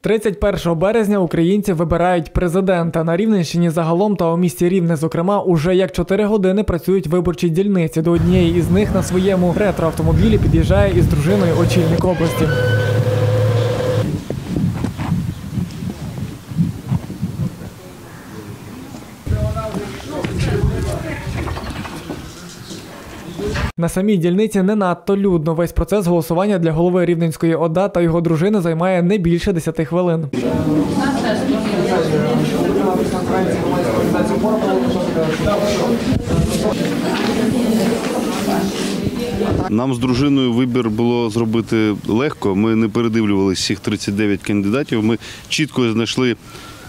31 березня українці вибирають президента. На Рівненщині загалом та у місті Рівне, зокрема, уже як 4 години працюють виборчі дільниці. До однієї із них на своєму ретроавтомобілі під'їжджає із дружиною очільник області. На самій дільниці не надто людно. Весь процес голосування для голови Рівненської ОДА та його дружини займає не більше 10 хвилин. Нам з дружиною вибір було зробити легко. Ми не передивлювалися всіх 39 кандидатів. Ми чітко знайшли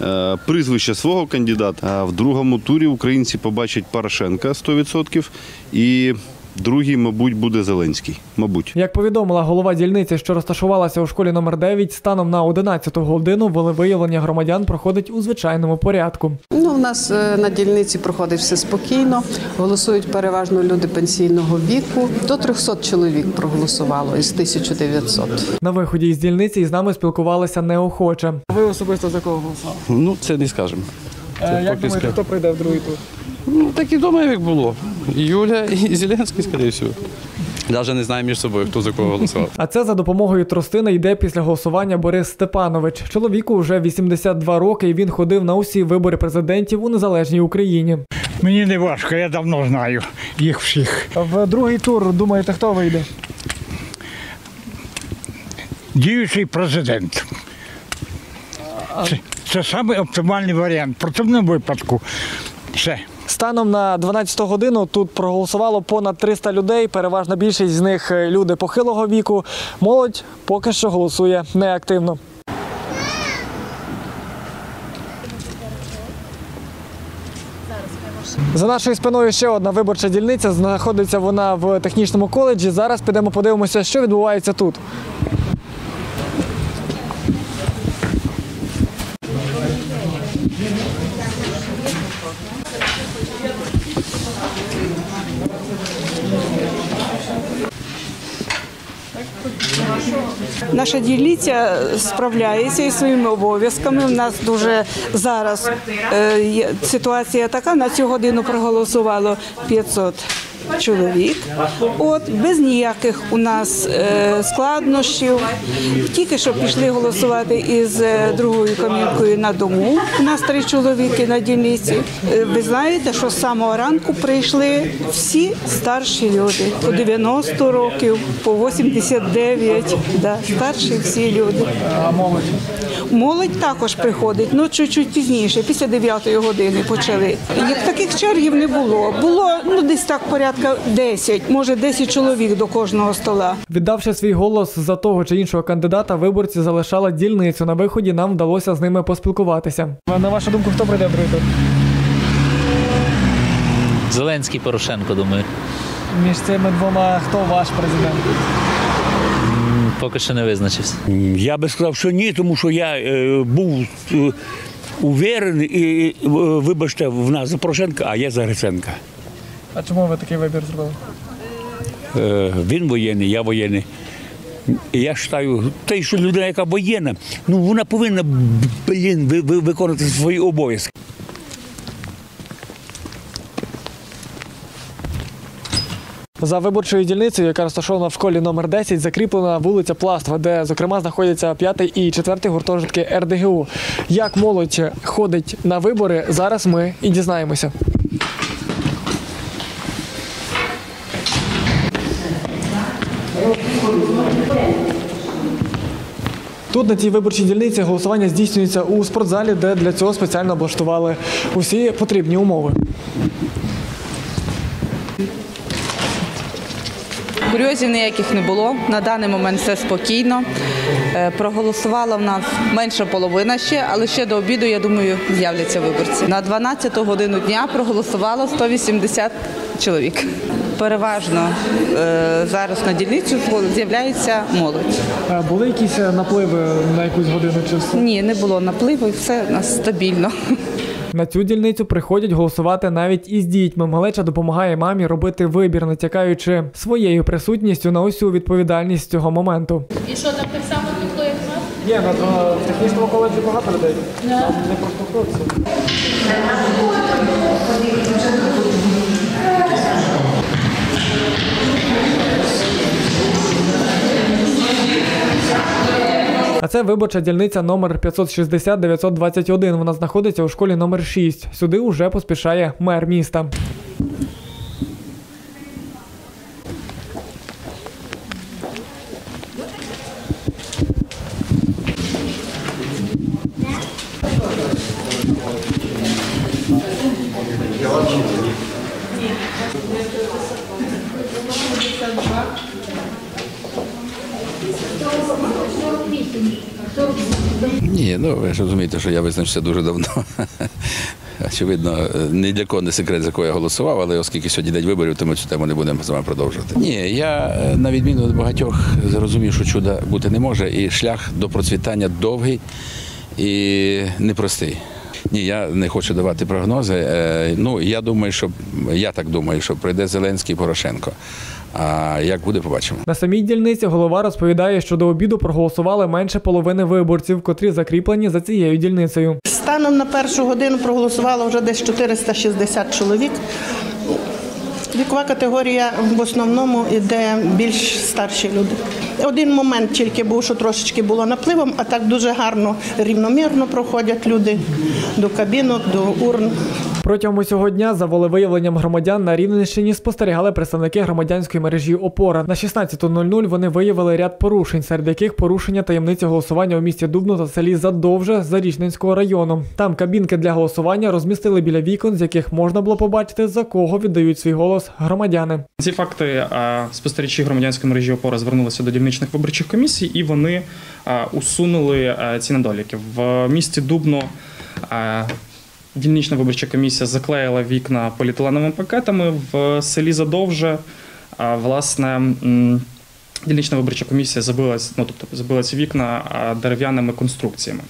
е, прізвище свого кандидата. А в другому турі українці побачать Порошенка 100% і другий, мабуть, буде Зеленський. Мабуть. Як повідомила голова дільниці, що розташувалася у школі номер 9, станом на 11 годину волевиявлення громадян проходить у звичайному порядку. Ну, у нас е, на дільниці проходить все спокійно. Голосують переважно люди пенсійного віку. До 300 чоловік проголосувало із 1900. На виході із дільниці із нами спілкувалися неохоче. Ви особисто за кого голосували? Ну, це не скажемо. Як думаєте, хто прийде в другий тур? Ну, так і думаю, як було. Юля, і Зеленський, скоріше всього. Навіть не знаю між собою, хто за кого голосував. А це за допомогою тростини йде після голосування Борис Степанович. Чоловіку вже 82 роки, і він ходив на усі вибори президентів у незалежній Україні. Мені не важко, я давно знаю їх всіх. В другий тур думаєте, хто вийде? Діючий президент. Це, це саме оптимальний варіант. В противному випадку все. Станом на 12 годину тут проголосувало понад 300 людей. Переважна більшість з них е, люди похилого віку. Молодь поки що голосує неактивно. За нашою спиною ще одна виборча дільниця. Знаходиться вона в технічному коледжі. Зараз підемо подивимося, що відбувається тут. Наша дільниця справляється із своїми обов'язками. У нас дуже зараз е, ситуація така. На цю годину проголосувало 500 чоловік. От без ніяких у нас е, складнощів. Тільки що пішли голосувати із е, другою камінкою на дому. У нас три чоловіки на дільниці. Е, Ви знаєте, що з самого ранку прийшли всі старші люди по 90 років, по 89, да, старші всі люди. Молодь. Також приходить, ну чуть-чуть пізніше, після 9 години почали. Як таких чергів не було. Було ну десь так порядка 10, може 10 чоловік до кожного стола. Віддавши свій голос за того чи іншого кандидата, виборці залишали дільницю. На виході нам вдалося з ними поспілкуватися. На вашу думку, хто прийде в другий тур? Зеленський Порошенко, думаю. Між цими двома хто ваш президент? Поки що не визначився. Я би сказав, що ні, тому що я е, був е, уверений, і, е, вибачте, в нас за Порошенка, а я за Гриценка. А чому ви такий вибір зробили? Е, він воєнний, я воєнний. І я вважаю, те, що людина, яка воєнна, ну вона повинна блін, ви- ви- виконувати свої обов'язки. За виборчою дільницею, яка розташована в школі номер 10, закріплена вулиця Пластва, де, зокрема, знаходяться 5 і 4 гуртожитки РДГУ. Як молодь ходить на вибори, зараз ми і дізнаємося. Тут на цій виборчій дільниці голосування здійснюється у спортзалі, де для цього спеціально облаштували усі потрібні умови. Курйозів ніяких не було. На даний момент все спокійно. Е, Проголосувала в нас менша половина ще, але ще до обіду, я думаю, з'являться виборці. На 12 годину дня проголосувало 180 чоловік. Переважно е, зараз на дільницю з'являється молодь. Були якісь е, напливи на якусь годину чи все? Ні, не було напливу, і все у нас стабільно. На цю дільницю приходять голосувати навіть із дітьми. Малеча допомагає мамі робити вибір, натякаючи своєю присутністю на усю відповідальність цього моменту. І що там так само пішло, як нас? Ні, на, в технічному коледжі багато людей. Там не проштовхнувся. А це виборча дільниця номер 560-921. Вона знаходиться у школі номер 6. Сюди уже поспішає мер міста. Ні, ну ви ж розумієте, що я визначився дуже давно. Очевидно, ні для кого не секрет, за кого я голосував, але оскільки сьогодні день виборів, то ми цю тему не будемо з вами продовжувати. Ні, я е, на відміну від багатьох зрозумів, що чуда бути не може, і шлях до процвітання довгий і непростий. Ні, я не хочу давати прогнози. Е, Ну, я думаю, що я так думаю, що прийде Зеленський Порошенко. А як буде, побачимо. На самій дільниці голова розповідає, що до обіду проголосували менше половини виборців, котрі закріплені за цією дільницею. Станом на першу годину проголосувало вже десь 460 чоловік. Вікова категорія в основному йде більш старші люди. Один момент тільки був, що трошечки було напливом, а так дуже гарно, рівномірно проходять люди до кабінок, до урн. Протягом усього дня за волевиявленням громадян на Рівненщині спостерігали представники громадянської мережі Опора. На 16.00 вони виявили ряд порушень, серед яких порушення таємниці голосування у місті Дубно та селі Задовже Зарічненського району. Там кабінки для голосування розмістили біля вікон, з яких можна було побачити за кого віддають свій голос громадяни. Ці факти е, спостерігачі громадянської мережі опора звернулися до дільничних виборчих комісій, і вони е, усунули е, ці недоліки. В місті Дубно е, дільнична виборча комісія заклеїла вікна поліетиленовими пакетами. В селі Задовже власне. Дільнична виборча комісія забила, ну, тобто, забила ці вікна дерев'яними конструкціями.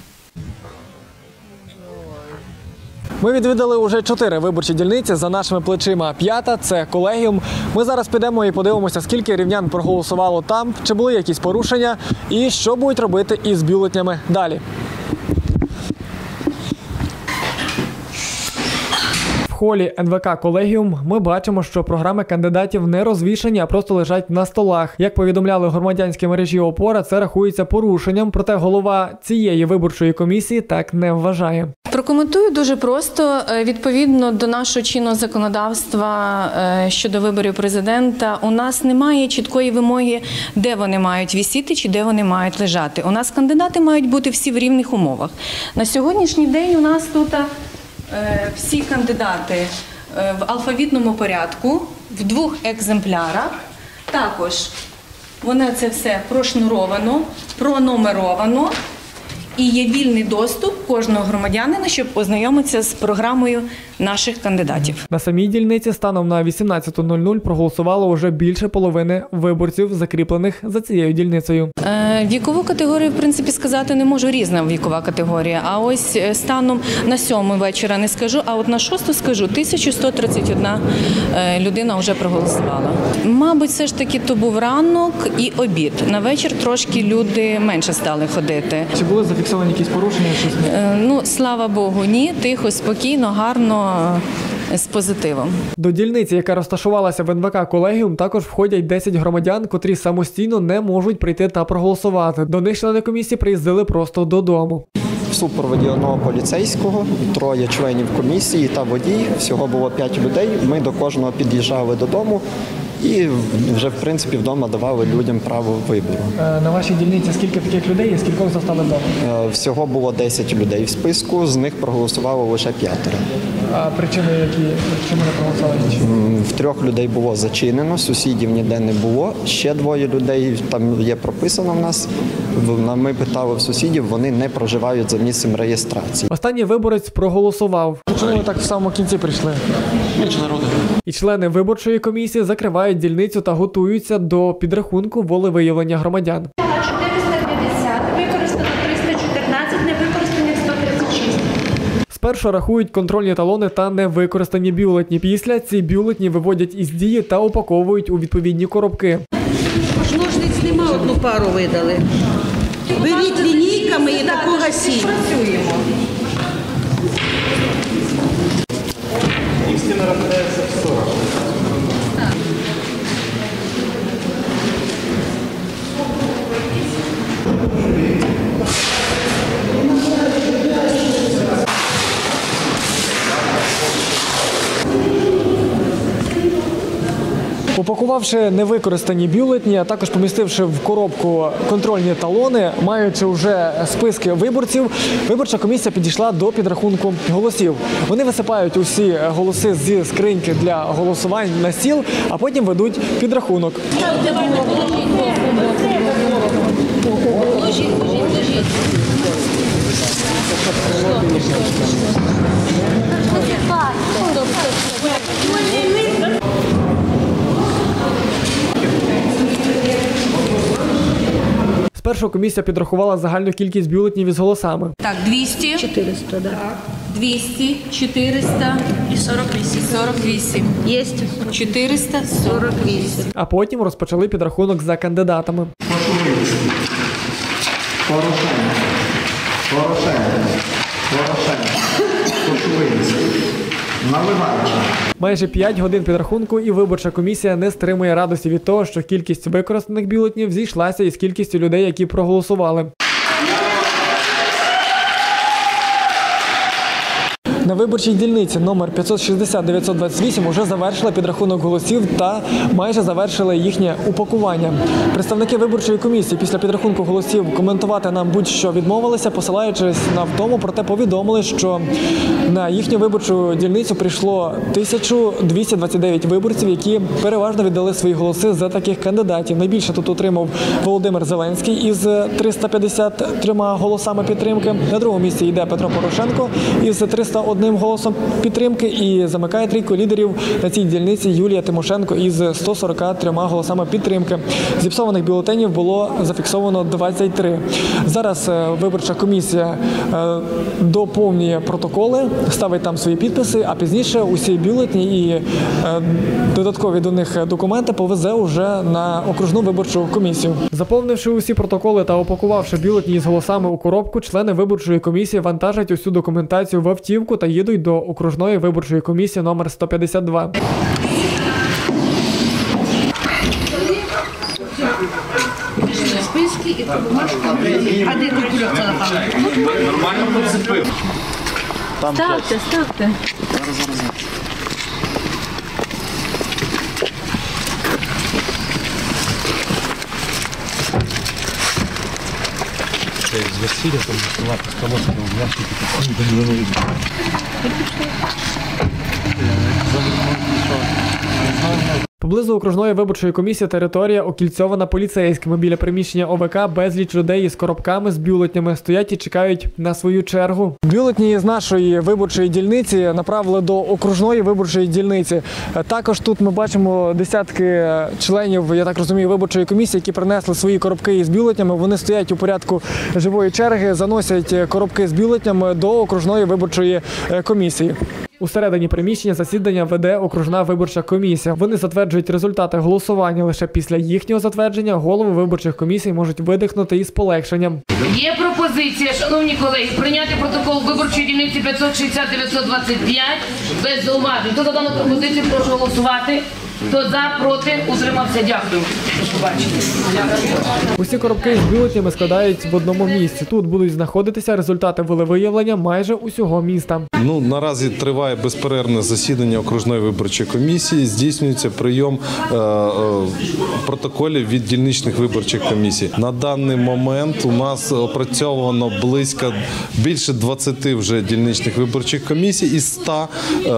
Ми відвідали уже чотири виборчі дільниці за нашими плечима. П'ята це колегіум. Ми зараз підемо і подивимося, скільки рівнян проголосувало там, чи були якісь порушення, і що будуть робити із бюлетнями далі. Холі НВК Колегіум ми бачимо, що програми кандидатів не розвішані, а просто лежать на столах. Як повідомляли громадянські мережі опора, це рахується порушенням. Проте голова цієї виборчої комісії так не вважає. Прокоментую дуже просто Е, відповідно до нашого чинного законодавства е, щодо виборів президента. У нас немає чіткої вимоги, де вони мають вісіти чи де вони мають лежати. У нас кандидати мають бути всі в рівних умовах. На сьогоднішній день у нас тут е, всі кандидати е, в алфавітному порядку в двох екземплярах. Також воно це все прошнуровано, пронумеровано. І є вільний доступ кожного громадянина, щоб ознайомитися з програмою наших кандидатів. На самій дільниці станом на 18.00 проголосувало вже більше половини виборців, закріплених за цією дільницею. Е, Вікову категорію, в принципі, сказати не можу різна вікова категорія. А ось е, станом на сьому вечора не скажу, а от на шосту скажу 1131 е, людина вже проголосувала. Мабуть, все ж таки то був ранок і обід. На вечір трошки люди менше стали ходити. Чи були зафіксовані якісь порушення? Е, Ну, слава Богу, ні, тихо, спокійно, гарно, е, з позитивом. До дільниці, яка розташувалася в НВК колегіум, також входять 10 громадян, котрі самостійно не можуть прийти та проголосувати. До них члени комісії приїздили просто додому. В супроводі одного поліцейського, троє членів комісії та водій. Всього було п'ять людей. Ми до кожного під'їжджали додому і вже в принципі вдома давали людям право вибору. Е, На вашій дільниці скільки таких людей і скількох застали вдома? Е, Всього було 10 людей в списку, з них проголосувало лише п'ятеро. А причини, які чому не проголосували В трьох людей було зачинено, сусідів ніде не було. Ще двоє людей там є прописано в нас. Ми питали в сусідів, вони не проживають за місцем реєстрації. Останній виборець проголосував. Чому ви так в самому кінці прийшли? Більше народу. І члени виборчої комісії закривають дільницю та готуються до підрахунку волевиявлення громадян. Спершу рахують контрольні талони та невикористані бюлетні. Після ці бюлетні виводять із дії та упаковують у відповідні коробки. Ножниць нема, одну пару видали. Беріть лінійками і таку гасіть. Упакувавши невикористані бюлетні, а також помістивши в коробку контрольні талони, маючи вже списки виборців, виборча комісія підійшла до підрахунку голосів. Вони висипають усі голоси зі скриньки для голосувань на стіл, а потім ведуть підрахунок. Спершу комісія підрахувала загальну кількість бюлетнів із голосами. Так, 200. 400, да. 200, 400 і 48. 48. Є. 448. А потім розпочали підрахунок за кандидатами. Порошенко. Порошенко. Порошенко. Кошулинський. Наливайчик. Майже 5 годин підрахунку, і виборча комісія не стримує радості від того, що кількість використаних бюлетнів зійшлася із кількістю людей, які проголосували. На виборчій дільниці номер 560-928 уже завершили підрахунок голосів та майже завершили їхнє упакування. Представники виборчої комісії після підрахунку голосів коментувати нам будь-що відмовилися, посилаючись на втому, проте повідомили, що на їхню виборчу дільницю прийшло 1229 виборців, які переважно віддали свої голоси за таких кандидатів. Найбільше тут отримав Володимир Зеленський із 353 голосами підтримки. На другому місці йде Петро Порошенко із 301 голосом підтримки. І замикає трійку лідерів на цій дільниці Юлія Тимошенко із 143 голосами підтримки. Зіпсованих бюлетенів було зафіксовано 23. Зараз е, виборча комісія е, доповнює протоколи, ставить там свої підписи, а пізніше усі бюлетні і е, додаткові до них документи повезе уже на окружну виборчу комісію. Заповнивши усі протоколи та опакувавши бюлетні з голосами у коробку, члени виборчої комісії вантажать усю документацію в автівку та їдуть до окружної виборчої комісії номер 152. Списки і ту бумажку. А де тут ставте. телефону? Нормально поцепив. там ставте. З весілля там відкривати столочку в ящики. Поблизу окружної виборчої комісії територія окільцьована поліцейськими. Біля приміщення ОВК безліч людей із коробками з бюлетнями стоять і чекають на свою чергу. Бюлетні з нашої виборчої дільниці направили до окружної виборчої дільниці. Також тут ми бачимо десятки членів, я так розумію, виборчої комісії, які принесли свої коробки із бюлетнями. Вони стоять у порядку живої черги, заносять коробки з бюлетнями до окружної виборчої е, комісії. Усередині приміщення засідання веде окружна виборча комісія. Вони затверджують результати голосування. Лише після їхнього затвердження голови виборчих комісій можуть видихнути із полегшенням. Є пропозиція, шановні колеги, прийняти протокол виборчої дільниці 560-925 без зауважень. Хто за дану пропозицію, прошу голосувати. Хто за, проти, утримався. Дякую. Усі коробки з бюлетнями складають в одному місці. Тут будуть знаходитися результати волевиявлення майже усього міста. Ну наразі триває безперервне засідання окружної виборчої комісії. Здійснюється прийом е, е, протоколів від дільничних виборчих комісій. На даний момент у нас опрацьовано близько більше 20 вже дільничних виборчих комісій із 100. Е,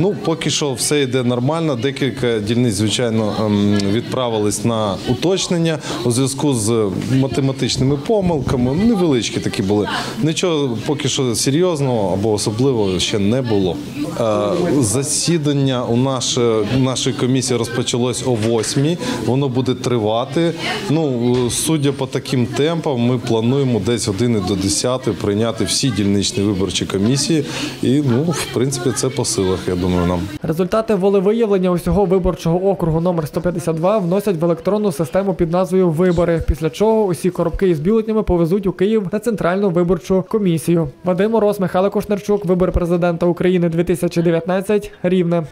ну поки що все йде нормально. Декілька дільниць, звичайно, ем, відправились на уточнення у зв'язку з математичними помилками. Невеличкі такі були. Нічого поки що серйозного або особливого ще не було. Е, Засідання у наше, нашої комісії розпочалось о 8 Воно буде тривати. Ну, судя по таким темпам, ми плануємо десь години до 10 прийняти всі дільничні виборчі комісії. І ну, в принципі, це по силах, я думаю, нам. Результати волевиявлення усього виборчого округу номер 152 вносять в електронну електронну систему під назвою Вибори. Після чого усі коробки із бюлетнями повезуть у Київ на центральну виборчу комісію. Вадим Мороз, Михайло Кошнерчук, вибори президента України 2019, Рівне.